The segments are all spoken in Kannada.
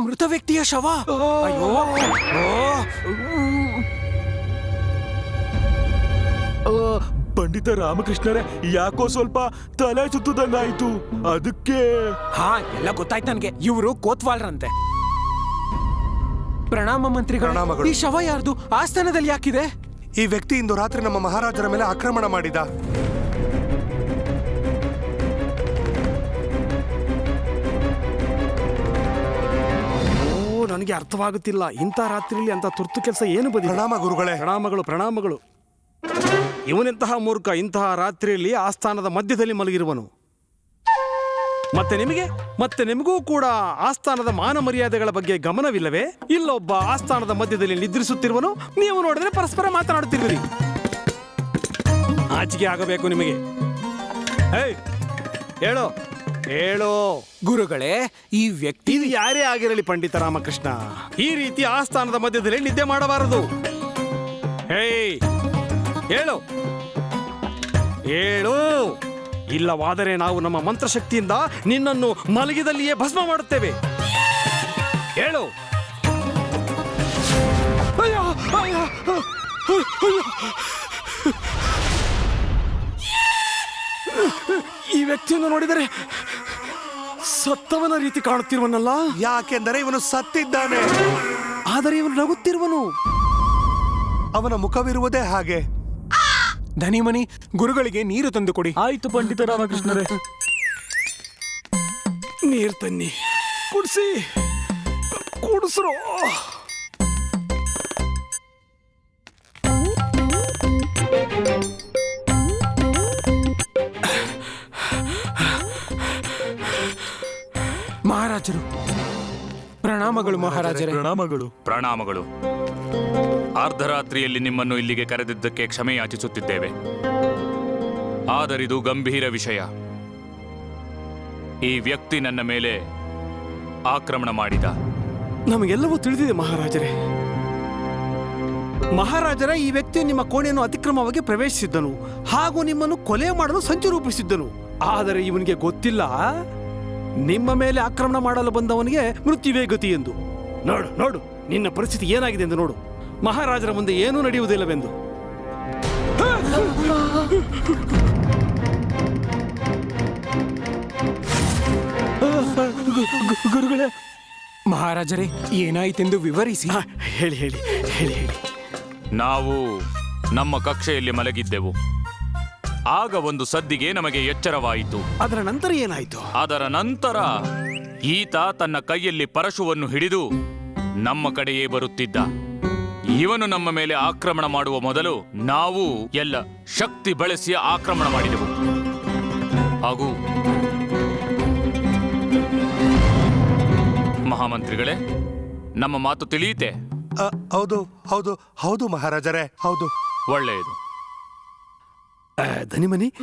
ಮೃತ ವ್ಯಕ್ತಿಯ ಶವ? ಅಯ್ಯೋ. ಪಂಡಿತ ರಾಮಕೃಷ್ಣರೇ ಯಾಕೋ ಸ್ವಲ್ಪ ತಲೆ ಸುತ್ತದಂಗಾಯ್ತು. ಅದಕ್ಕೆ ಹಾ ಎಲ್ಲ ಗೊತ್ತಾಯ್ತು ನನಗೆ. ಇವರು ಕೋತ್ವಾಲ್ರಂತೆ. ಪ್ರಣಾಮ ಮಂತ್ರಿ ಪ್ರಣಾಮಗಳು. ಈ ಶವ ಯಾರ್ದು? ಆಸ್ಥಾನದಲ್ಲಿ ಯಾಕಿದೆ? ಈ ವ್ಯಕ್ತಿ ಇಂದು ರಾತ್ರಿ ನಮ್ಮ ಮಹಾರಾಜರ ಮೇಲೆ ಆಕ್ರಮಣ ಮಾಡಿದ. ನನಗೆ ಅರ್ಥವಾಗುತ್ತಿಲ್ಲ. ಇಂಥ ರಾತ್ರಿಯಲ್ಲಿ ಅಂತ ತುರ್ತು ಕೆಲಸ ಏನು ಬದಿ ಪ್ರಣಾಮ ಗುರುಗಳೇ. ಪ್ರಣಾಮಗಳು ಪ್ರಣಾಮಗಳು. ಇವನೆಂತಹ ಮೂರ್ಖ ಇಂತಹ ರಾತ್ರಿಯಲ್ಲಿ ಆಸ್ಥಾನದ ಮಧ್ಯದಲ್ಲಿ ಮಲಗಿರುವನು. ಮತ್ತೆ ನಿಮಗೆ ಮತ್ತೆ ನಿಮಗೂ ಕೂಡ ಆಸ್ಥಾನದ ಮಾನ ಮರ್ಯಾದೆಗಳ ಬಗ್ಗೆ ಗಮನವಿಲ್ಲವೇ? ಇಲ್ಲೊಬ್ಬ ಆಸ್ಥಾನದ ಮಧ್ಯದಲ್ಲಿ ನಿದ್ರಿಸುತ್ತಿರುವನು ನೀವು ನೋಡಿದ್ರೆ ಪರಸ್ಪರ ಮಾತನಾಡುತ್ತಿರುವಿರಿ. ಆಚಿಕೆ ಆಗಬೇಕು ನಿಮಗೆ. ಏಯ್ ಹೇಳೋ. ಹೇಳೋ. ಗುರುಗಳೇ ಈ ವ್ಯಕ್ತಿ ಇದು ಯಾರೇ ಆಗಿರಲಿ ಪಂಡಿತ ರಾಮಕೃಷ್ಣ. ಈ ರೀತಿ ಆಸ್ಥಾನದ ಮಧ್ಯದಲ್ಲಿ ನಿದ್ದೆ ಮಾಡಬಾರದು. ಹೇಯ್ ಹೇಳು. ಹೇಳು. ಇಲ್ಲವಾದರೆ ನಾವು ನಮ್ಮ ಮಂತ್ರಶಕ್ತಿಯಿಂದ ನಿನ್ನನ್ನು ಮಲಗಿದಲ್ಲಿಯೇ ಭಸ್ಮ ಮಾಡುತ್ತೇವೆ. ಹೇಳು. ಅಯ್ಯೋ, ಅಯ್ಯೋ, ಅಯ್ಯೋ. ಈ ವ್ಯಕ್ತಿಯನ್ನು ನೋಡಿದರೆ ಸತ್ತವನ ರೀತಿ ಕಾಣುತ್ತಿರುವನಲ್ಲ? ಯಾಕೆಂದರೆ ಇವನು ಸತ್ತಿದ್ದಾನೆ. ಆದರೆ ಇವನು ನಗುತ್ತಿರುವನು. ಅವನ ಮುಖವಿರುವುದೇ ಹಾಗೆ. ಧನಿಮನಿ ಗುರುಗಳಿಗೆ ನೀರು ತಂದು ಕೊಡಿ ಆಯ್ತು ಪಂಡಿತ ರಾಮಕೃಷ್ಣರೇ. ನೀರು ತನ್ನಿ. ಕುಡಿಸಿ. ಕುಡಿಸ್ರು. ಮಹಾರಾಜರು ಪ್ರಣಾಮಗಳು ಮಹಾರಾಜರೇ. ಪ್ರಣಾಮಗಳು. ಪ್ರಣಾಮಗಳು. ಅರ್ಧರಾತ್ರಿಯಲ್ಲಿ ನಿಮ್ಮನ್ನು ಇಲ್ಲಿಗೆ ಕರೆದಿದ್ದಕ್ಕೆ ಕ್ಷಮೆ ಯಾಚಿಸುತ್ತಿದ್ದೇವೆ. ಆದರಿದು ಗಂಭೀರ ವಿಷಯ. ಈ ವ್ಯಕ್ತಿ ನನ್ನ ಮೇಲೆ ಆಕ್ರಮಣ ಮಾಡಿದ. ನಮಗೆಲ್ಲವೂ ತಿಳಿದಿದೆ ಮಹಾರಾಜರೇ. ಮಹಾರಾಜರ ಈ ವ್ಯಕ್ತಿ ನಿಮ್ಮ ಕೋಣೆಯನ್ನು ಅತಿಕ್ರಮವಾಗಿ ಪ್ರವೇಶಿಸಿದ್ದನು. ಹಾಗೂ ನಿಮ್ಮನ್ನು ಕೊಲೆ ಮಾಡಲು ಸಂಚು ರೂಪಿಸಿದ್ದನು. ಆದರೆ ಇವನಿಗೆ ಗೊತ್ತಿಲ್ಲ. ನಿಮ್ಮ ಮೇಲೆ ಆಕ್ರಮಣ ಮಾಡಲು ಬಂದವನಿಗೆ ಮೃತ್ಯುವೇ ಗತಿ ಎಂದು. ನೋಡು ನೋಡು ನಿನ್ನ ಪರಿಸ್ಥಿತಿ ಏನಾಗಿದೆ ಎಂದು ನೋಡು. ಮಹಾರಾಜರ ಮುಂದೆ ಏನೂ ನಡೆಯುವುದಿಲ್ಲವೆಂದು. ಗುರುಗಳೇ ಮಹಾರಾಜರೇ ಏನಾಯಿತೆಂದು ವಿವರಿಸಿ. ಹೇಳಿ ಹೇಳಿ ಹೇಳಿ ಹೇಳಿ. ನಾವು ನಮ್ಮ ಕಕ್ಷೆಯಲ್ಲಿ ಮಲಗಿದ್ದೆವು. ಆಗ ಒಂದು ಸದ್ದಿಗೆ ನಮಗೆ ಎಚ್ಚರವಾಯಿತು. ಅದರ ನಂತರ ಏನಾಯ್ತು? ಅದರ ನಂತರ ಈತ ತನ್ನ ಕೈಯಲ್ಲಿ ಪರಶುವನ್ನು ಹಿಡಿದು ನಮ್ಮ ಕಡೆಯೇ ಬರುತ್ತಿದ್ದ. ಇವನು ನಮ್ಮ ಮೇಲೆ ಆಕ್ರಮಣ ಮಾಡುವ ಮೊದಲು ನಾವು ಎಲ್ಲ ಶಕ್ತಿ ಬಳಸಿ ಆಕ್ರಮಣ ಮಾಡಿದೆವು. ಹಾಗೂ ಮಹಾಮಂತ್ರಿಗಳೇ ನಮ್ಮ ಮಾತು ತಿಳಿಯಿತೆ ಅ, ಹೌದು ಹೌದು ಹೌದು ಮಹಾರಾಜರೇ ಹೌದು. ಒಳ್ಳೆಯದು. ಆ, ಧನಿಮನಿ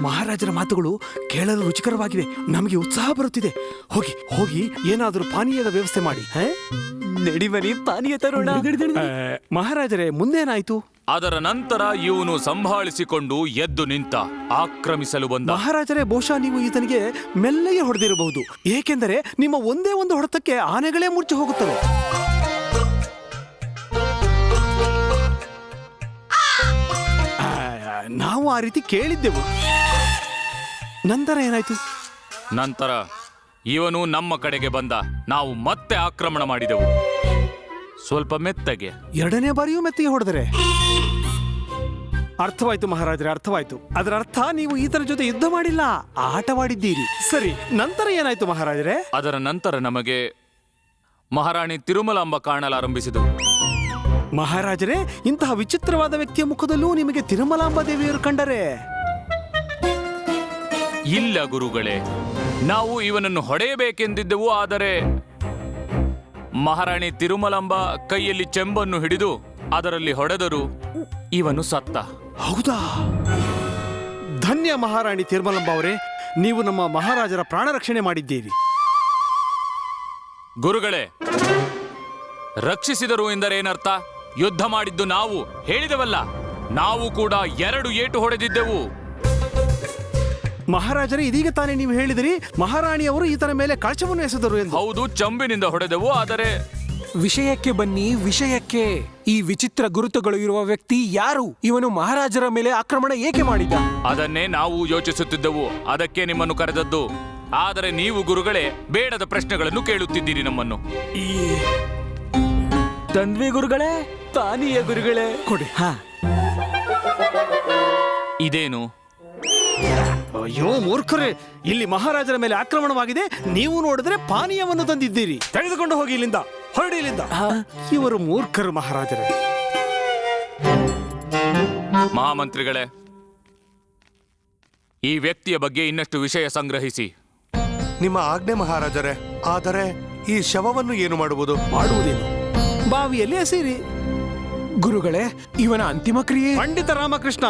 ಮಹಾರಾಜರ ಮಾತುಗಳು ಕೇಳಲು ರುಚಿಕರವಾಗಿವೆ. ನಮಗೆ ಉತ್ಸಾಹ ಬರುತ್ತಿದೆ. ಹೋಗಿ ಹೋಗಿ ಏನಾದರೂ ಪಾನೀಯದ ವ್ಯವಸ್ಥೆ ಮಾಡಿ. ಹೇ? ನಡಿಮನಿ ಪಾನೀಯ ತರೋಣ. ಆ, ಮಹಾರಾಜರೇ ಮುಂದೇನಾಯ್ತು? ಅದರ ನಂತರ ಇವನು ಸಂಭಾಳಿಸಿಕೊಂಡು ಎದ್ದು ನಿಂತ ಆಕ್ರಮಿಸಲು ಬಂದ. ಮಹಾರಾಜರೇ ಬಹುಶಃ ನೀವು ಈತನಿಗೆ ಮೆಲ್ಲಗೆ ಹೊಡೆದಿರಬಹುದು. ಏಕೆಂದರೆ ನಿಮ್ಮ ಒಂದೇ ಒಂದು ಹೊಡೆತಕ್ಕೆ ಆನೆಗಳೇ ಮುರ್ಚಿ ಹೋಗುತ್ತವೆ. ನಾವು ಆ ರೀತಿ ಕೇಳಿದ್ದೆವು. ನಂತರ ಏನಾಯ್ತು? ನಂತರ ಇವನು ನಮ್ಮ ಕಡೆಗೆ ಬಂದ. ನಾವು ಮತ್ತೆ ಆಕ್ರಮಣ ಮಾಡಿದೆವು. ಸ್ವಲ್ಪ ಮೆತ್ತಗೆ. ಎರಡನೇ ಬಾರಿಯೂ ಮೆತ್ತಿಗೆ ಹೊಡೆದರೆ? ಅರ್ಥವಾಯ್ತು ಮಹಾರಾಜರೇ ಅರ್ಥವಾಯ್ತು. ಅದರ ಅರ್ಥ ನೀವು ಈತನ ಜೊತೆ ಯುದ್ಧ ಮಾಡಿಲ್ಲ ಆಟವಾಡಿದ್ದೀರಿ. ಸರಿ ನಂತರ ಏನಾಯ್ತು ಮಹಾರಾಜರೇ? ಅದರ ನಂತರ ನಮಗೆ ಮಹಾರಾಣಿ ತಿರುಮಲಾಂಬ ಕಾಣಲಾರಂಭಿಸಿದಳು ಮಹಾರಾಜರೇ ಇಂತಹ ವಿಚಿತ್ರವಾದ ವ್ಯಕ್ತಿಯ ಮುಖದಲ್ಲೂ ನಿಮಗೆ ತಿರುಮಲಾಂಬ ದೇವಿಯರು ಕಂಡರೆ? ಇಲ್ಲ ಗುರುಗಳೇ ನಾವು ಇವನನ್ನು ಹೊಡೆಯಬೇಕೆಂದಿದ್ದೆವು ಆದರೆ ಮಹಾರಾಣಿ ತಿರುಮಲಾಂಬ ಕೈಯಲ್ಲಿ ಚೆಂಬನ್ನು ಹಿಡಿದು ಅದರಲ್ಲಿ ಹೊಡೆದರು ಇವನು ಸತ್ತ. ಹೌದಾ? ಧನ್ಯ ಮಹಾರಾಣಿ ತಿರುಮಲಾಂಬ ಅವರೇ ನೀವು ನಮ್ಮ ಮಹಾರಾಜರ ಪ್ರಾಣ ರಕ್ಷಣೆ ಮಾಡಿದ್ದೀರಿ. ಗುರುಗಳೇ ರಕ್ಷಿಸಿದರು ಎಂದರೇನರ್ಥ? ಯುದ್ಧ ಮಾಡಿದ್ದು ನಾವು ಹೇಳಿದವಲ್ಲ ನಾವು ಕೂಡ ಎರಡು ಏಟು ಹೊಡೆದಿದ್ದೆವು. ಮಹಾರಾಜರೇ ಇದೀಗ ತಾನೇ ನೀವು ಹೇಳಿದಿರಿ ಮಹಾರಾಣಿಯವರು ಈತನ ಮೇಲೆ ಕಳಚವನ್ನು ಎಸೆದರು ಎಂದು. ಹೌದು ಚಂಬಿನಿಂದ ಹೊಡೆದೆವು ಆದರೆ ವಿಷಯಕ್ಕೆ ಬನ್ನಿ ವಿಷಯಕ್ಕೆ. ಈ ವಿಚಿತ್ರ ಗುರುತುಗಳು ಇರುವ ವ್ಯಕ್ತಿ ಯಾರು? ಇವನು ಮಹಾರಾಜರ ಮೇಲೆ ಆಕ್ರಮಣ ಏಕೆ ಮಾಡಿದ್ದ? ಅದನ್ನೇ ನಾವು ಯೋಚಿಸುತ್ತಿದ್ದೆವು ಅದಕ್ಕೆ ನಿಮ್ಮನ್ನು ಕರೆದದ್ದು. ಆದರೆ ನೀವು ಗುರುಗಳೇ ಬೇಡದ ಪ್ರಶ್ನೆಗಳನ್ನು ಕೇಳುತ್ತಿದ್ದೀರಿ ನಮ್ಮನ್ನು. ತಂದ್ವಿ ಗುರುಗಳೇ ಪಾನೀಯ ಗುರುಗಳೇ. ಕೊಡಿ. ಹಾ. ಇದೇನು? ಅಯ್ಯೋ ಮೂರ್ಖರೇ ಇಲ್ಲಿ ಮಹಾರಾಜರ ಮೇಲೆ ಆಕ್ರಮಣವಾಗಿದೆ. ನೀವು ನೋಡಿದ್ರೆ ಪಾನೀಯವನ್ನು ತಂದಿದ್ದೀರಿ. ತೆಗೆದುಕೊಂಡು ಹೋಗಿ ಇಲ್ಲಿಂದ. ಹೊರಡಿ ಇಲ್ಲಿಂದ. ಇವರು ಮೂರ್ಖರು ಮಹಾರಾಜರೇ. ಮಹಾಮಂತ್ರಿಗಳೇ ಈ ವ್ಯಕ್ತಿಯ ಬಗ್ಗೆ ಇನ್ನಷ್ಟು ವಿಷಯ ಸಂಗ್ರಹಿಸಿ. ನಿಮ್ಮ ಆಜ್ಞೆ ಮಹಾರಾಜರೇ ಆದರೆ ಈ ಶವವನ್ನು ಏನು ಮಾಡುವುದು? ಮಾಡುವುದೇನು? ಬಾವಿಯಲ್ಲಿ ಎಸೀರಿ ಗುರುಗಳೇ ಇವನ ಅಂತಿಮ ಕ್ರಿಯೆ. ಪಂಡಿತ ರಾಮಕೃಷ್ಣ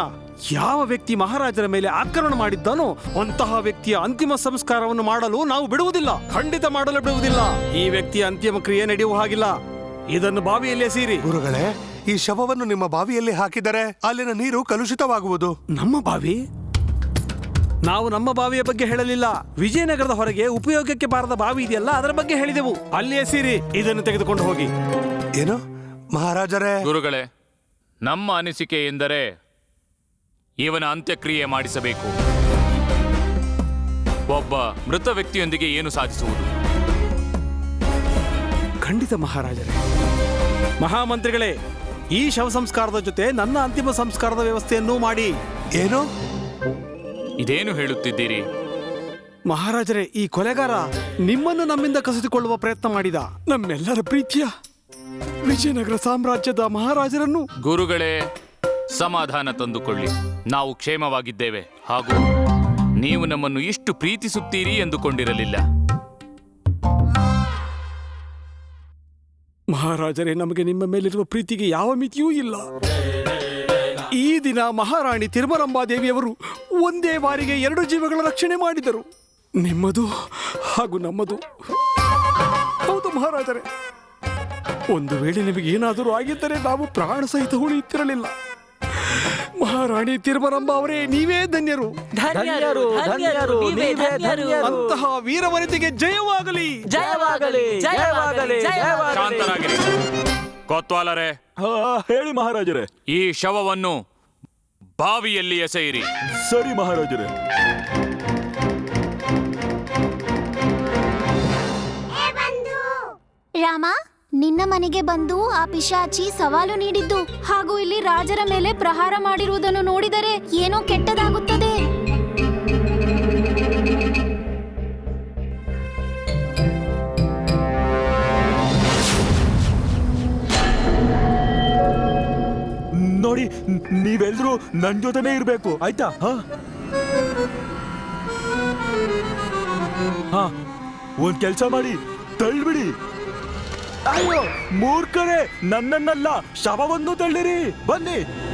ಯಾವ ವ್ಯಕ್ತಿ ಮಹಾರಾಜರ ಮೇಲೆ ಆಕ್ರಮಣ ಮಾಡಿದ್ದಾನೋ ಅಂತಹ ವ್ಯಕ್ತಿಯ ಅಂತಿಮ ಸಂಸ್ಕಾರವನ್ನು ಮಾಡಲು ನಾವು ಬಿಡುವುದಿಲ್ಲ. ಖಂಡಿತ ಮಾಡಲು ಬಿಡುವುದಿಲ್ಲ. ಈ ವ್ಯಕ್ತಿಯ ಅಂತಿಮ ಕ್ರಿಯೆ ನಡೆಯುವ ಹಾಗಿಲ್ಲ. ಇದನ್ನು ಬಾವಿಯಲ್ಲಿ ಸೀರಿ. ಗುರುಗಳೇ ಈ ಶವವನ್ನು ನಿಮ್ಮ ಬಾವಿಯಲ್ಲಿ ಹಾಕಿದರೆ ಅಲ್ಲಿನ ನೀರು ಕಲುಷಿತವಾಗುವುದು. ನಮ್ಮ ಬಾವಿ? ನಾವು ನಮ್ಮ ಬಾವಿಯ ಬಗ್ಗೆ ಹೇಳಲಿಲ್ಲ. ವಿಜಯನಗರದ ಹೊರಗೆ ಉಪಯೋಗಕ್ಕೆ ಬಾರದ ಬಾವಿ ಇದೆಯಲ್ಲ ಅದರ ಬಗ್ಗೆ ಹೇಳಿದೆವು. ಅಲ್ಲಿಯೇ ಸೀರಿ. ಇದನ್ನು ತೆಗೆದುಕೊಂಡು ಹೋಗಿ. ಏನು? ಮಹಾರಾಜರೇ. ಗುರುಗಳೇ ನಮ್ಮ ಅನಿಸಿಕೆ ಎಂದರೆ ಇವನ ಅಂತ್ಯಕ್ರಿಯೆ ಮಾಡಿಸಬೇಕು. ಒಬ್ಬ ಮೃತ ವ್ಯಕ್ತಿಯೊಂದಿಗೆ ಏನು ಸಾಧಿಸುವುದು? ಖಂಡಿತ ಮಹಾರಾಜರೇ. ಮಹಾಮಂತ್ರಿಗಳೇ ಈ ಶವ ಸಂಸ್ಕಾರದ ಜೊತೆ ನನ್ನ ಅಂತಿಮ ಸಂಸ್ಕಾರದ ವ್ಯವಸ್ಥೆಯನ್ನು ಮಾಡಿ. ಏನು? ಇದೇನು ಹೇಳುತ್ತಿದ್ದೀರಿ? ಮಹಾರಾಜರೇ ಈ ಕೊಲೆಗಾರ ನಿಮ್ಮನ್ನು ನಮ್ಮಿಂದ ಕಸಿದುಕೊಳ್ಳುವ ಪ್ರಯತ್ನ ಮಾಡಿದ. ನಮ್ಮೆಲ್ಲರ ಪ್ರೀತಿಯ. ವಿಜಯನಗರ ಸಾಮ್ರಾಜ್ಯದ ಮಹಾರಾಜರನ್ನು ಗುರುಗಳೇ ಸಮಾಧಾನ ತಂದುಕೊಳ್ಳಿ. ನಾವು ಕ್ಷೇಮವಾಗಿದ್ದೇವೆ. ಹಾಗೂ ನೀವು ನಮ್ಮನ್ನು ಇಷ್ಟು ಪ್ರೀತಿಸುತ್ತೀರಿ ಎಂದುಕೊಂಡಿರಲಿಲ್ಲ. ಮಹಾರಾಜರೇ ನಮಗೆ ನಿಮ್ಮ ಮೇಲಿರುವ ಪ್ರೀತಿಗೆ ಯಾವ ಮಿತಿಯೂ ಇಲ್ಲ. ಈ ದಿನ ಮಹಾರಾಣಿ ತಿರುಮಲಂಬಾದೇವಿಯವರು ಒಂದೇ ಬಾರಿಗೆ ಎರಡು ಜೀವಗಳ ರಕ್ಷಣೆ ಮಾಡಿದರು. ನಿಮ್ಮದು ಹಾಗೂ ನಮ್ಮದು. ಹೌದು ಮಹಾರಾಜರೇ. ಒಂದು ವೇಳೆ ನಿಮಗೆ ಏನಾದರೂ ಆಗಿದ್ದರೆ ನಾವು ಪ್ರಾಣ ಸಹಿತ ಉಳಿಯುತ್ತಿರಲಿಲ್ಲ. ಮಹಾರಾಣಿ ತಿರುಮರಂಬ ಅವರೇ ನೀವೇ ಧನ್ಯರು. ಧನ್ಯರು ಧನ್ಯರು ನೀವೇ ಧನ್ಯರು. ಅಂತಹ ವೀರವನಿತೆಗೆ ಜಯವಾಗಲಿ. ಜಯವಾಗಲಿ ಜಯವಾಗಲಿ ಶಾಂತರಾಗಿರಿ. ಕೊತ್ವಾಲರೇ. ಹಾ, ಹೇಳಿ ಮಹಾರಾಜರೇ. ಈ ಶವವನ್ನು ಬಾವಿಯಲ್ಲಿ ಎಸೆಯಿರಿ. ಸರಿ ಮಹಾರಾಜರೇ. ರಾಮ ನಿನ್ನ ಮನೆಗೆ ಬಂದು ಆ ಪಿಶಾಚಿ ಸವಾಲು ನೀಡಿದ್ದು. ಹಾಗೂ ಇಲ್ಲಿ ರಾಜರ ಮೇಲೆ ಪ್ರಹಾರ ಮಾಡಿರುವುದನ್ನು ನೋಡಿದರೆ ಏನೋ ಕೆಟ್ಟದಾಗುತ್ತದೆ. ನೋಡಿ ನೀವೆಲ್ಲರೂ ನನ್ ಇರಬೇಕು ಇರ್ಬೇಕು, ಆಯ್ತಾ? ಹಾ, ಒಂದ್ ಕೆಲ್ಸ ಮಾಡಿ, ತಳ್ಳಿಬಿಡಿ. ಅಯ್ಯೋ ಮೂರ್ಖರೇ ನನ್ನನ್ನಲ್ಲ ಶವವನ್ನು ತಳ್ಳಿರಿ. ಬನ್ನಿ.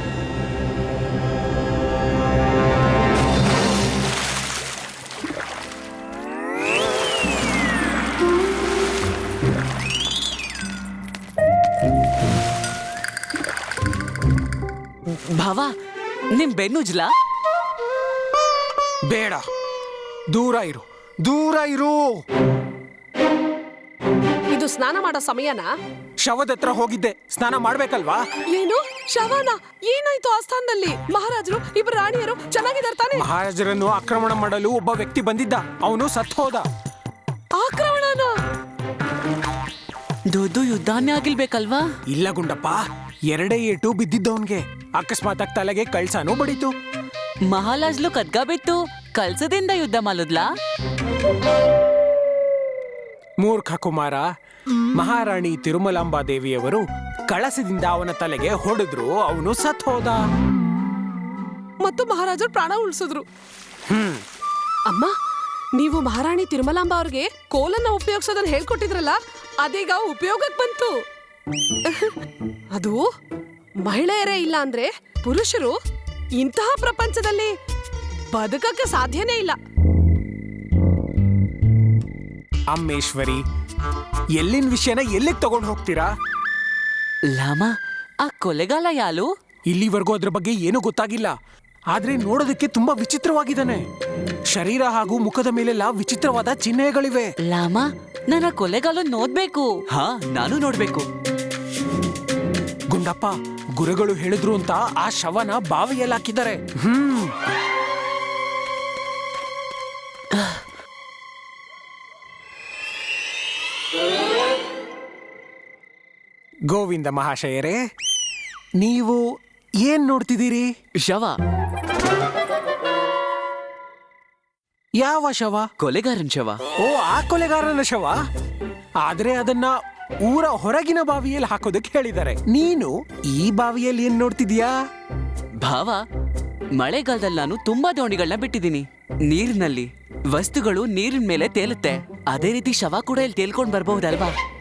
ಭಾವ ನಿಮ್ ಬೆನ್ನುಜ್ಲಾ ಬೇಡ. ದೂರ ಇರು. ದೂರ ಇರು. ಇದು ಸ್ನಾನ ಮಾಡೋ ಸಮಯನ? ಶವದ ಹತ್ರ ಹೋಗಿದ್ದೆ. ಸ್ನಾನ ಮಾಡ್ಬೇಕಲ್ವಾ? ಏನು? ಶವನ? ಏನಾಯ್ತು ಆ ಸ್ಥಾನದಲ್ಲಿ? ಮಹಾರಾಜರು ಇಬ್ಬರು ರಾಣಿಯರು ಚೆನ್ನಾಗಿದ್ದಾರೆ ತಾನೆ? ಮಹಾರಾಜರನ್ನು ಆಕ್ರಮಣ ಮಾಡಲು ಒಬ್ಬ ವ್ಯಕ್ತಿ ಬಂದಿದ್ದ. ಅವನು ಸತ್ ಹೋದ. ಆಕ್ರಮಣನ? ದೊಡ್ಡ ಯುದ್ಧಾನೇ ಆಗಿಲ್ಬೇಕಲ್ವಾ ಇಲ್ಲ ಗುಂಡಪ್ಪ ಎರಡೇ ಏಟು ಬಿದ್ದಿದ್ದವನ್ಗೆ. ಅಕಸ್ಮಾತ್ ಆಗಿ ತಲೆಗೆ ಕಳ್ಸಾನು ಬಡಿತು. ಮಹಾಲಾಜ್ಲು ಕದ್ಗ ಬಿತ್ತು. ಕಲ್ಸದಿಂದ ಯುದ್ಧ ಮಾಲದ್ಲಾ? ಮೂರ್ಖ ಕುಮಾರ ಮಹಾರಾಣಿ ತಿರುಮಲಾಂಬಾ ದೇವಿಯವರು ಕಳಸದಿಂದ ಅವನ ತಲೆಗೆ ಹೊಡೆದ್ರು ಅವನು ಸತ್ ಹೋದ. ಮತ್ತು ಮಹಾರಾಜರು ಪ್ರಾಣ ಉಳಿಸಿದ್ರು. ಅಮ್ಮ ನೀವು ಮಹಾರಾಣಿ ತಿರುಮಲಾಂಬ ಅವ್ರಿಗೆ ಕೋಲನ್ನ ಉಪಯೋಗಿಸೋದನ್ನ ಹೇಳ್ಕೊಟ್ಟಿದ್ರಲ್ಲ ಅದೀಗ ಉಪಯೋಗಕ್ಕೆ ಬಂತು. ಅದು ಮಹಿಳೆಯರೇ ಇಲ್ಲ ಅಂದ್ರೆ ಪುರುಷರು ಇಂತಹ ಪ್ರಪಂಚದಲ್ಲಿ ಬದುಕಕ್ಕೆ ಸಾಧ್ಯನೇ ಇಲ್ಲ. ಅಮ್ಮೇಶ್ವರಿ ಎಲ್ಲಿನ ವಿಷಯನ ಎಲ್ಲಿಗೆ ತಗೊಂಡು ಹೋಗ್ತೀರಾ? ಲಾಮ ಆ ಕೊಲೆಗಾಲ ಯಾಲು? ಇಲ್ಲಿವರೆಗೂ ಅದ್ರ ಬಗ್ಗೆ ಏನೂ ಗೊತ್ತಾಗಿಲ್ಲ. ಆದ್ರೆ ನೋಡೋದಕ್ಕೆ ತುಂಬಾ ವಿಚಿತ್ರವಾಗಿದ್ದಾನೆ. ಶರೀರ ಹಾಗೂ ಮುಖದ ಮೇಲೆಲ್ಲ ವಿಚಿತ್ರವಾದ ಚಿಹ್ನೆಗಳಿವೆ. ಲಾಮ ನನ್ನ ಕೊಲೆಗಾಲ ನೋಡ್ಬೇಕು. ಹಾ ನಾನು ನೋಡ್ಬೇಕು. ಗುಂಡಪ್ಪ ಗುರುಗಳು ಹೇಳಿದ್ರು ಅಂತ ಆ ಶವನ ಬಾವಿಯಲ್ಲಿ ಹಾಕಿದ್ದಾರೆ. ಹ್ಮ್. ಗೋವಿಂದ ಮಹಾಶಯರೇ ನೀವು ಏನ್ ನೋಡ್ತಿದ್ದೀರಿ? ಶವ. ಯಾವ ಶವ? ಕೊಲೆಗಾರನ್ ಶವ. ಓ ಆ ಕೊಲೆಗಾರನ ಶವ? ಆದ್ರೆ ಅದನ್ನ ಊರ ಹೊರಗಿನ ಬಾವಿಯಲ್ಲಿ ಹಾಕೋದಕ್ಕೆ ಹೇಳಿದ್ದಾರೆ. ನೀನು ಈ ಬಾವಿಯಲ್ಲಿ ಏನ್ ನೋಡ್ತಿದ್ಯಾ ಭಾವ ಮಳೆಗಾಲದಲ್ಲಿ ನಾನು ತುಂಬಾ ದೋಣಿಗಳನ್ನ ಬಿಟ್ಟಿದ್ದೀನಿ. ನೀರಿನಲ್ಲಿ. ವಸ್ತುಗಳು ನೀರಿನ ಮೇಲೆ ತೇಲುತ್ತೆ. ಅದೇ ರೀತಿ ಶವ ಕೂಡ ಇಲ್ಲಿ ತೇಲ್ಕೊಂಡು ಬರ್ಬಹುದಲ್ವಾ?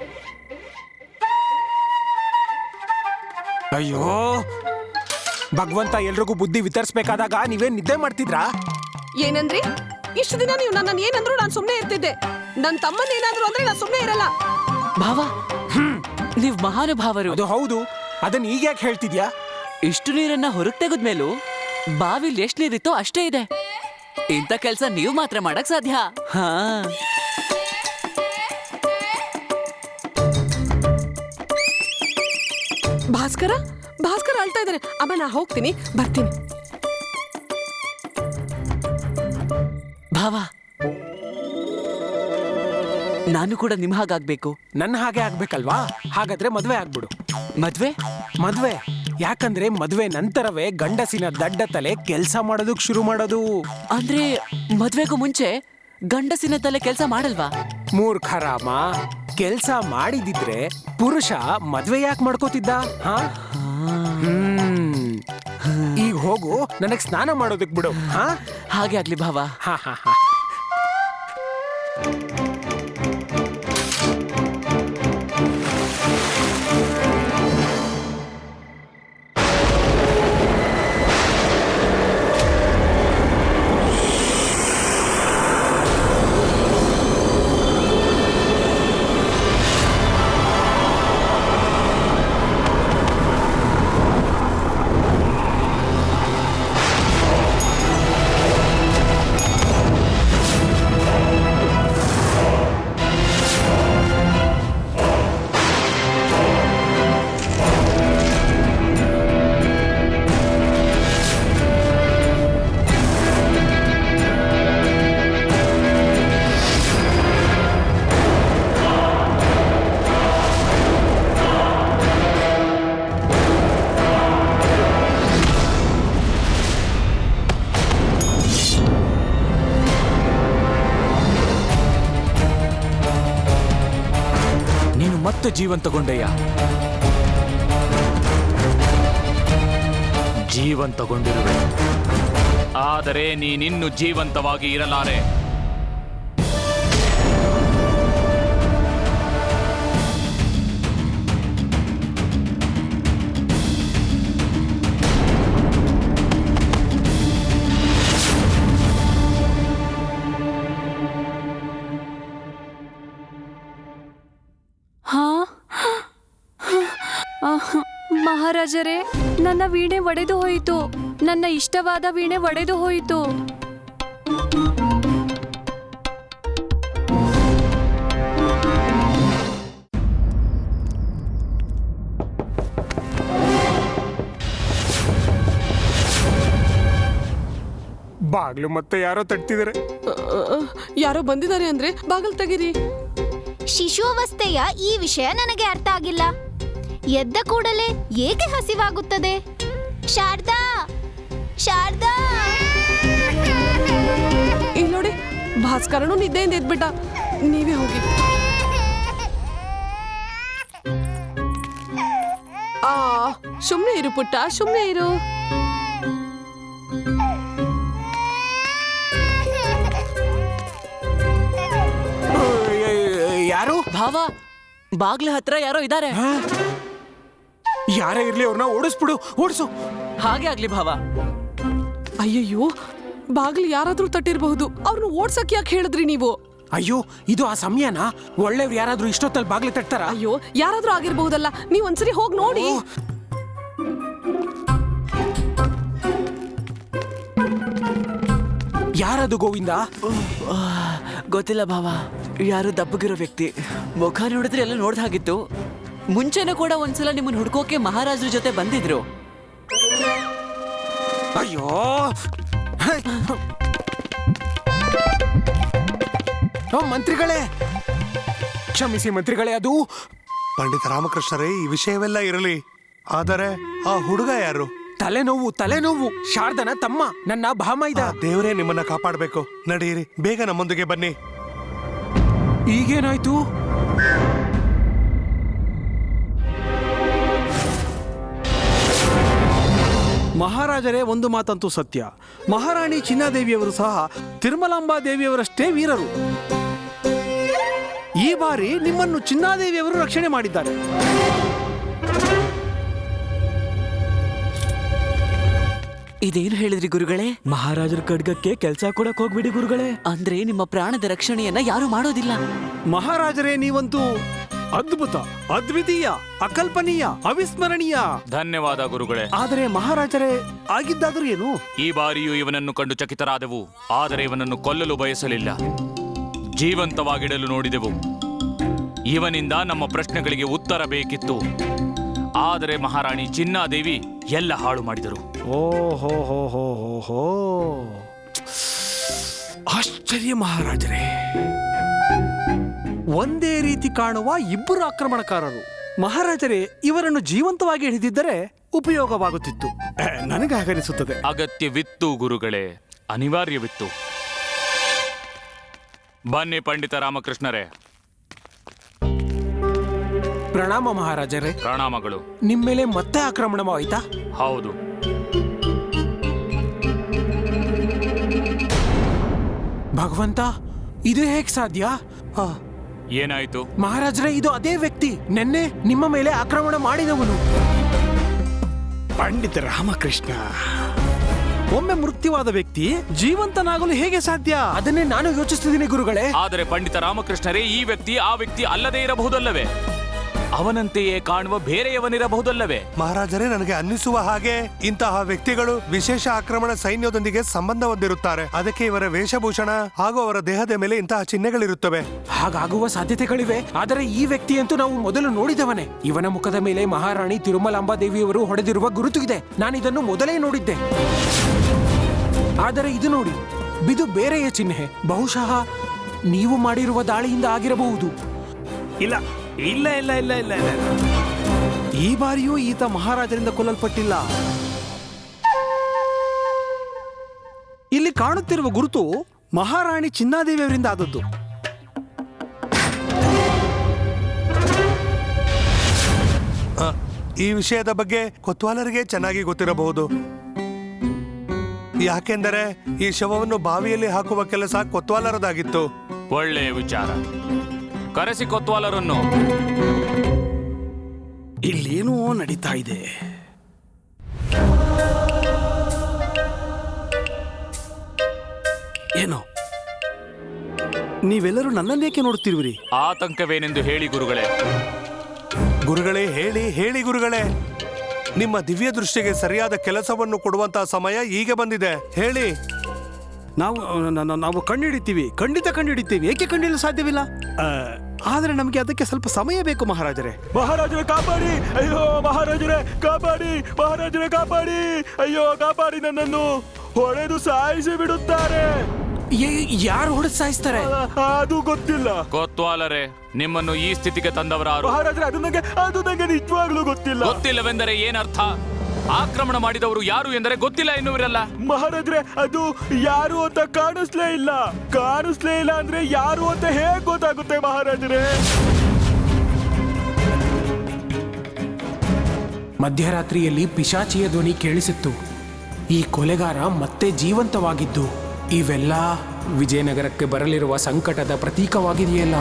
ಅಯ್ಯೋ. ಭಗವಂತ ಎಲ್ರಿಗೂ ಬುದ್ಧಿ ವಿತರಿಸ್ಬೇಕಾದಾಗ ನೀವೇನ್ ನಿದ್ದೆ ಮಾಡ್ತಿದ್ರಾ? ಏನಂದ್ರಿ? ಇಷ್ಟು ದಿನ ನೀವು ನನ್ನ ಏನಂದ್ರು ನಾನು ಸುಮ್ಮನೆ ಇರ್ತಿದ್ದೆ. ನನ್ನ ತಮ್ಮನ ಏನಾದ್ರು ಅಂದ್ರೆ ನಾನು ಸುಮ್ಮನೆ ಇರಲ್ಲ. ಭಾವ ನೀವು ಮಹಾನುಭಾವರು. ಅದು ಹೌದು. ಅದನ್ನ ಈಗ ಯಾಕೆ ಹೇಳ್ತಿದ್ಯಾ? ಇಷ್ಟು ನೀರನ್ನ ಹೊರಗ್ ತೆಗೆದ್ಮೇಲೂ ಬಾವಿಲಿ ಎಷ್ಟು ನೀರಿತ್ತೋ ಅಷ್ಟೇ ಇದೆ. ಇಂಥ ಕೆಲಸ ನೀವು ಮಾತ್ರ ಮಾಡಕ್ ಸಾಧ್ಯ. ಹಾ. ಭಾಸ್ಕರ? ಭಾಸ್ಕರ ಅಳ್ತಾ ಇದ್ದಾನೆ ಅಮ್ಮ ನಾ ಹೋಗ್ತೀನಿ. ಬರ್ತೀನಿ. ಭಾವ. ನಾನು ಕೂಡ ನಿಮ್ ಹಾಗಾಗ್ಬೇಕು ನನ್ನ ಹಾಗೆ ಆಗ್ಬೇಕಲ್ವಾ? ಹಾಗಾದ್ರೆ ಮದ್ವೆ ಆಗ್ಬಿಡು. ಮದ್ವೆ? ಮದ್ವೆ. ಯಾಕಂದ್ರೆ ಮದ್ವೆ ನಂತರವೇ ಗಂಡಸಿನ ದಡ್ಡ ತಲೆ ಕೆಲ್ಸ ಮಾಡೋದಕ್ ಶುರು ಮಾಡೋದು. ಅಂದ್ರೆ ಮದ್ವೆಗೂ ಮುಂಚೆ ಗಂಡಸಿನ ತಲೆ ಕೆಲ್ಸ ಮಾಡಲ್ವಾ? ಮೂರ್ಖರಾಮ. ಕೆಲ್ಸ ಮಾಡಿದಿದ್ರೆ ಪುರುಷ ಮದ್ವೆ ಯಾಕೆ ಮಾಡ್ಕೋತಿದ್ದ ಹಾ? ಈಗ ಹೋಗು ನನಗ್ ಸ್ನಾನ ಮಾಡೋದಕ್ ಬಿಡು ಹಾ? ಹಾಗೆ ಆಗ್ಲಿ ಭಾವ. ಹಾ ಹಾ ಹಾ. ಮತ್ತೆ ಜೀವಂತಗೊಂಡೆಯ ಜೀವಂತಗೊಂಡಿರುವೆ ಆದರೆ ನೀನಿನ್ನು ಜೀವಂತವಾಗಿ ಇರಲಾರೆ. ಮಹಾರಾಜರೇ ನನ್ನ ವೀಣೆ ಒಡೆದು ಹೋಯಿತು. ನನ್ನ ಇಷ್ಟವಾದ ವೀಣೆ ಒಡೆದು ಹೋಯಿತು. ಬಾಗ್ಲು ಮತ್ತೆ ಯಾರೋ ಅ, ಯಾರೋ ಬಂದಿದ್ದಾರೆ ಅಂದ್ರೆ ಬಾಗಿಲು ತೆಗೀರಿ. ಶಿಶು ಅವಸ್ಥೆಯ ಈ ವಿಷಯ ನನಗೆ ಅರ್ಥ ಆಗಿಲ್ಲ. ಎದ್ದ ಕೂಡಲೇ ಏಕೆ ಹಸಿವಾಗುತ್ತದೆ? ಶಾರದಾ! ಶಾರದಾ! ಇಲ್ಲಿ ನೋಡಿ ಭಾಸ್ಕರನು ನಿದ್ದೆಯಿಂದ ಎದ್ಬಿಟ್ಟ. ನೀವೇ ಹೋಗಿ. ಆ ಸುಮ್ನೆ ಇರು ಪುಟ್ಟ ಸುಮ್ಮನೆ ಇರು. ಯಾರು ಭಾವ ಬಾಗ್ಲ ಹತ್ರ ಯಾರೋ ಇದಾರೆ ಯಾರೇ ಇರ್ಲಿ ಅವ್ರನ್ನ ಓಡಿಸ್ಬಿಡು ಓಡಿಸು. ಹಾಗೆ ಆಗ್ಲಿ ಭಾವ. ಅಯ್ಯಯ್ಯೋ ಬಾಗ್ಲು ಯಾರಾದ್ರೂ ತಟ್ಟಿರಬಹುದು. ಅವ್ರನ್ನ ಓಡ್ಸಕ್ ಯಾಕೆ ಹೇಳಿದ್ರಿ ನೀವು? ಅಯ್ಯೋ ಇದು ಆ ಸಮಯನ? ಒಳ್ಳೆಯವ್ರು ಯಾರಾದ್ರೂ ಇಷ್ಟೊತ್ತಲ್ಲಿ ಬಾಗ್ಲು ತಟ್ತಾರ? ಅಯ್ಯೋ ಯಾರಾದ್ರೂ ಆಗಿರ್ಬಹುದಲ್ಲ ನೀವ್ ಒಂದ್ಸರಿ ಹೋಗಿ ನೋಡಿ. ಯಾರದು ಗೋವಿಂದ? ಗೊತ್ತಿಲ್ಲ ಭಾವ ಯಾರು ದಪ್ಪಗಿರೋ ವ್ಯಕ್ತಿ. ಮುಖ ನೋಡಿದ್ರೆ ಎಲ್ಲ ನೋಡ್ದ ಹಾಗಿತ್ತು. ಮುಂಚೆನೂ ಕೂಡ ಒಂದ್ಸಲ ನಿಮ್ಮನ್ನ ಹುಡ್ಕೋಕೆ ಮಹಾರಾಜರ ಜೊತೆ ಬಂದಿದ್ರು. ಅಯ್ಯೋ! ಓ, ಮಂತ್ರಿಗಳೇ! ಕ್ಷಮಿಸಿ ಮಂತ್ರಿಗಳೇ ಅದು ಪಂಡಿತ ರಾಮಕೃಷ್ಣರೇ ಈ ವಿಷಯವೆಲ್ಲ ಇರಲಿ. ಆದರೆ ಆ ಹುಡುಗ ಯಾರು? ತಲೆನೋವು ತಲೆನೋವು. ಶಾರದನ ತಮ್ಮ ನನ್ನ ಭಾಮೈದ. ಆ ದೇವರೇ ನಿಮ್ಮನ್ನ ಕಾಪಾಡಬೇಕು. ನಡೆಯಿರಿ ಬೇಗ ನಮ್ಮೊಂದಿಗೆ ಬನ್ನಿ. ಈಗೇನಾಯ್ತು? ಮಹಾರಾಜರೇ ಒಂದು ಮಾತಂತೂ ಸತ್ಯ. ಮಹಾರಾಣಿ ಚಿನ್ನಾದೇವಿಯವರು ಸಹ ತಿರುಮಲಾಂಬಾ ದೇವಿಯವರಷ್ಟೇ ವೀರರು. ಈ ಬಾರಿ ನಿಮ್ಮನ್ನು ಚಿನ್ನಾದೇವಿಯವರು ರಕ್ಷಣೆ ಮಾಡಿದ್ದಾರೆ. ಇದೇನು ಹೇಳಿದ್ರಿ ಗುರುಗಳೇ? ಮಹಾರಾಜರ ಖಡ್ಗಕ್ಕೆ ಕೆಲಸ ಕೊಡಕ್ ಹೋಗ್ಬಿಡಿ ಗುರುಗಳೇ. ಅಂದ್ರೆ ನಿಮ್ಮ ಪ್ರಾಣದ ರಕ್ಷಣೆಯನ್ನ ಯಾರು ಮಾಡೋದಿಲ್ಲ. ಮಹಾರಾಜರೇ ನೀವಂತೂ ಅದ್ಭುತ ಅದ್ವಿತೀಯ ಅಕಲ್ಪನೀಯ ಅವಿಸ್ಮರಣೀಯ. ಧನ್ಯವಾದ ಗುರುಗಳೇ. ಆದರೆ ಮಹಾರಾಜರೇ ಆಗಿದ್ದಾದರೂ ಏನು? ಈ ಬಾರಿಯೂ ಇವನನ್ನು ಕಂಡು ಚಕಿತರಾದೆವು. ಆದರೆ ಇವನನ್ನು ಕೊಲ್ಲಲು ಬಯಸಲಿಲ್ಲ. ಜೀವಂತವಾಗಿಡಲು ನೋಡಿದೆವು. ಇವನಿಂದ ನಮ್ಮ ಪ್ರಶ್ನೆಗಳಿಗೆ ಉತ್ತರ ಬೇಕಿತ್ತು. ಆದರೆ ಮಹಾರಾಣಿ ಚಿನ್ನಾದೇವಿ ಎಲ್ಲ ಹಾಳು ಮಾಡಿದರು. ಓ ಹೋ ಹೋ ಹೋ ಹೋ ಹೋ. ಆಶ್ಚರ್ಯ ಮಹಾರಾಜರೇ. ಒಂದೇ ರೀತಿ ಕಾಣುವ ಇಬ್ಬರು ಆಕ್ರಮಣಕಾರರು. ಮಹಾರಾಜರೇ ಇವರನ್ನು ಜೀವಂತವಾಗಿ ಹಿಡಿದಿದ್ದರೆ ಉಪಯೋಗವಾಗುತ್ತಿತ್ತು. ನನಗೆ ನನಗಾಗನಿಸುತ್ತದೆ. ಅಗತ್ಯವಿತ್ತು ಗುರುಗಳೇ ಅನಿವಾರ್ಯವಿತ್ತು. ಬನ್ನಿ ಪಂಡಿತ ರಾಮಕೃಷ್ಣರೇ. ಪ್ರಣಾಮ ಮಹಾರಾಜರೇ. ಪ್ರಣಾಮಗಳು. ನಿಮ್ಮ ಮೇಲೆ ಮತ್ತೆ ಆಕ್ರಮಣವಾಯ್ತಾ? ಹೌದು. ಭಗವಂತ ಇದು ಹೇಗೆ ಸಾಧ್ಯ? ಆ, ಏನಾಯ್ತು? ಮಹಾರಾಜರೇ ಇದು ಅದೇ ವ್ಯಕ್ತಿ. ನಿನ್ನೆ ನಿಮ್ಮ ಮೇಲೆ ಆಕ್ರಮಣ ಮಾಡಿದವನು. ಪಂಡಿತ ರಾಮಕೃಷ್ಣ. ಒಮ್ಮೆ ಮೃತ್ಯುವಾದ ವ್ಯಕ್ತಿ ಜೀವಂತನಾಗಲು ಹೇಗೆ ಸಾಧ್ಯ? ಅದನ್ನೇ ನಾನು ಯೋಚಿಸ್ತಿದ್ದೀನಿ ಗುರುಗಳೇ. ಆದರೆ ಪಂಡಿತ ರಾಮಕೃಷ್ಣರೇ ಈ ವ್ಯಕ್ತಿ ಆ ವ್ಯಕ್ತಿ ಅಲ್ಲದೇ ಇರಬಹುದಲ್ಲವೇ? ಅವನಂತೆಯೇ ಕಾಣುವ ಬೇರೆಯವನಿರಬಹುದಲ್ಲವೇ? ಮಹಾರಾಜರೇ ನನಗೆ ಅನ್ನಿಸುವ ಹಾಗೆ ಇಂತಹ ವ್ಯಕ್ತಿಗಳು ವಿಶೇಷ ಆಕ್ರಮಣ ಸೈನ್ಯದೊಂದಿಗೆ ಸಂಬಂಧ ಹೊಂದಿರುತ್ತಾರೆ. ಅದಕ್ಕೆ ಇವರ ವೇಷಭೂಷಣ ಹಾಗೂ ಅವರ ದೇಹದ ಮೇಲೆ ಇಂತಹ ಚಿಹ್ನೆಗಳಿರುತ್ತವೆ. ಹಾಗಾಗುವ ಸಾಧ್ಯತೆಗಳಿವೆ. ಆದರೆ ಈ ವ್ಯಕ್ತಿಯಂತೂ ನಾವು ಮೊದಲು ನೋಡಿದವನೇ. ಇವನ ಮುಖದ ಮೇಲೆ ಮಹಾರಾಣಿ ತಿರುಮಲಾಂಬಾದೇವಿಯವರು ಹೊಡೆದಿರುವ ಗುರುತು ಇದೆ. ನಾನು ಇದನ್ನು ಮೊದಲೇ ನೋಡಿದ್ದೆ. ಆದರೆ ಇದು ನೋಡಿ ಬಿದು ಬೇರೆಯ ಚಿಹ್ನೆ. ಬಹುಶಃ ನೀವು ಮಾಡಿರುವ ದಾಳಿಯಿಂದ ಆಗಿರಬಹುದು. ಇಲ್ಲ ಇಲ್ಲ ಇಲ್ಲ ಇಲ್ಲ ಇಲ್ಲ ಇಲ್ಲ. ಈ ಬಾರಿಯೂ ಈತ ಮಹಾರಾಜರಿಂದ ಕೊಲ್ಲಲ್ಪಟ್ಟಿಲ್ಲ. ಇಲ್ಲಿ ಕಾಣುತ್ತಿರುವ ಗುರುತು ಮಹಾರಾಣಿ ಚಿನ್ನಾದೇವಿಯವರಿಂದ ಆದದ್ದು. ಆ, ಈ ವಿಷಯದ ಬಗ್ಗೆ ಕೊತ್ವಾಲರಿಗೆ ಚೆನ್ನಾಗಿ ಗೊತ್ತಿರಬಹುದು. ಯಾಕೆಂದರೆ ಈ ಶವವನ್ನು ಬಾವಿಯಲ್ಲಿ ಹಾಕುವ ಕೆಲಸ ಕೊತ್ವಾಲರದಾಗಿತ್ತು. ಒಳ್ಳೆಯ ವಿಚಾರ. ಕರೆಸಿ ಕೊತ್ವಾಲರನ್ನು ಇಲ್ಲೇನೋ ನಡೀತಾ ಇದೆ. ಏನು? ನೀವೆಲ್ಲರೂ ನನ್ನನ್ನೇಕೆ ನೋಡ್ತಿರುವಿರಿ ಆತಂಕವೇನೆಂದು ಹೇಳಿ ಗುರುಗಳೇ. ಗುರುಗಳೇ ಹೇಳಿ ಹೇಳಿ ಗುರುಗಳೇ. ನಿಮ್ಮ ದಿವ್ಯ ದೃಷ್ಟಿಗೆ ಸರಿಯಾದ ಕೆಲಸವನ್ನು ಕೊಡುವಂತಹ ಸಮಯ ಈಗ ಬಂದಿದೆ. ಹೇಳಿ. ನಾವು ನ- ನ- ನಾವು ಕಂಡುಹಿಡಿತೀವಿ ಖಂಡಿತ ಕಂಡುಹಿಡಿತೀವಿ ಏಕೆ ಕಂಡುಹಿಡಿಯಲು ಸಾಧ್ಯವಿಲ್ಲ? ಆ, ಆದರೆ ನಮಗೆ ಅದಕ್ಕೆ ಸ್ವಲ್ಪ ಸಮಯ ಬೇಕು ಮಹಾರಾಜರೇ. ಮಹಾರಾಜರೇ ಕಾಪಾಡಿ. ಅಯ್ಯೋ ಮಹಾರಾಜರೇ ಕಾಪಾಡಿ. ಮಹಾರಾಜರೇ ಕಾಪಾಡಿ. ಅಯ್ಯೋ ಕಾಪಾಡಿ ನನ್ನನ್ನು. ಹೊಡೆದು ಸಾಯಿಸಿ ಬಿಡುತ್ತಾರೆ. ಏ- ಯಾರು ಹೊಡೆದು ಸಾಯಿಸ್ತಾರೆ? ಆ, ಅದು ಗೊತ್ತಿಲ್ಲ. ಕೊತ್ವಾಲರೇ ನಿಮ್ಮನ್ನು ಈ ಸ್ಥಿತಿಗೆ ತಂದವರಾರು. ಮಹಾರಾಜರೇ ಅದು ನನಗೆ ಅದು ನನಗೆ ನಿಜವಾಗ್ಲೂ ಗೊತ್ತಿಲ್ಲ. ಗೊತ್ತಿಲ್ಲವೆಂದರೆ ಏನರ್ಥ? ಆಕ್ರಮಣ ಮಾಡಿದವರು ಯಾರು ಎಂದರೆ ಗೊತ್ತಿಲ್ಲ ಎನ್ನುವಿರಲ್ಲ. ಮಹಾರಾಜ್ರೆ ಅದು ಯಾರು ಅಂತ ಕಾಣಿಸ್ಲೇ ಇಲ್ಲ. ಕಾಣಿಸ್ಲೇ ಇಲ್ಲ ಅಂದ್ರೆ ಯಾರು ಅಂತ ಹೇಗ್ ಗೊತ್ತಾಗುತ್ತೆ ಮಹಾರಾಜ್ರೆ? ಮಧ್ಯರಾತ್ರಿಯಲ್ಲಿ ಪಿಶಾಚಿಯ ಧ್ವನಿ ಕೇಳಿಸಿತ್ತು. ಈ ಕೊಲೆಗಾರ ಮತ್ತೆ ಜೀವಂತವಾಗಿದ್ದು. ಇವೆಲ್ಲ ವಿಜಯನಗರಕ್ಕೆ ಬರಲಿರುವ ಸಂಕಟದ ಪ್ರತೀಕವಾಗಿದೆಯಲ್ಲ.